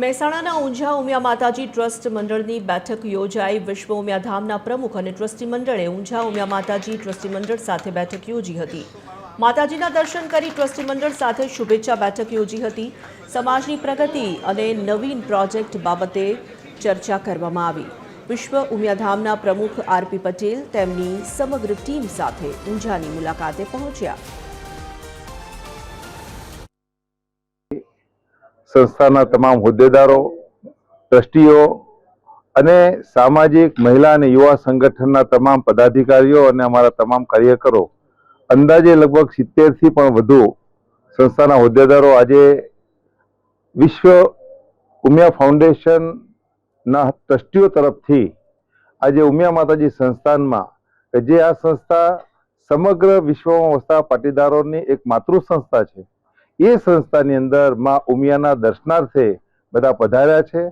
મહેસાણાના ઊંઝા ઉમિયા માતાજી ટ્રસ્ટ મંડળની બેઠક યોજાઈ. વિશ્વ ઉમિયા ધામના પ્રમુખ અને ટ્રસ્ટી મંડળે ઊંઝા ઉમિયા માતાજી ટ્રસ્ટી મંડળ સાથે બેઠક યોજી હતી. માતાજીના દર્શન કરી ટ્રસ્ટી મંડળ સાથે શુભેચ્છા બેઠક યોજી હતી. સમાજની પ્રગતિ અને નવીન પ્રોજેક્ટ બાબતે ચર્ચા કરવામાં આવી. વિશ્વ ઉમિયાધામના પ્રમુખ આરપી પટેલ તેમની સમગ્ર ટીમ સાથે ઊંઝાની મુલાકાતે પહોંચ્યા. સંસ્થાના તમામ હોદ્દેદારો, ટ્રસ્ટીઓ અને સામાજિક મહિલા અને યુવા સંગઠનના તમામ પદાધિકારીઓ અને અમારા તમામ કાર્યકરો અંદાજે લગભગ સિત્તેરથી પણ વધુ સંસ્થાના હોદ્દેદારો આજે વિશ્વ ઉમિયા ફાઉન્ડેશનના ટ્રસ્ટીઓ તરફથી આજે ઉમિયા માતાજી સંસ્થાનમાં, કે જે આ સંસ્થા સમગ્ર વિશ્વમાં વસતા પાટીદારોની એક માતૃ સંસ્થા છે. એ સંસ્થાની અંદરમાં ઉમિયાના દર્શનાર્થે બધા પધાર્યા છે.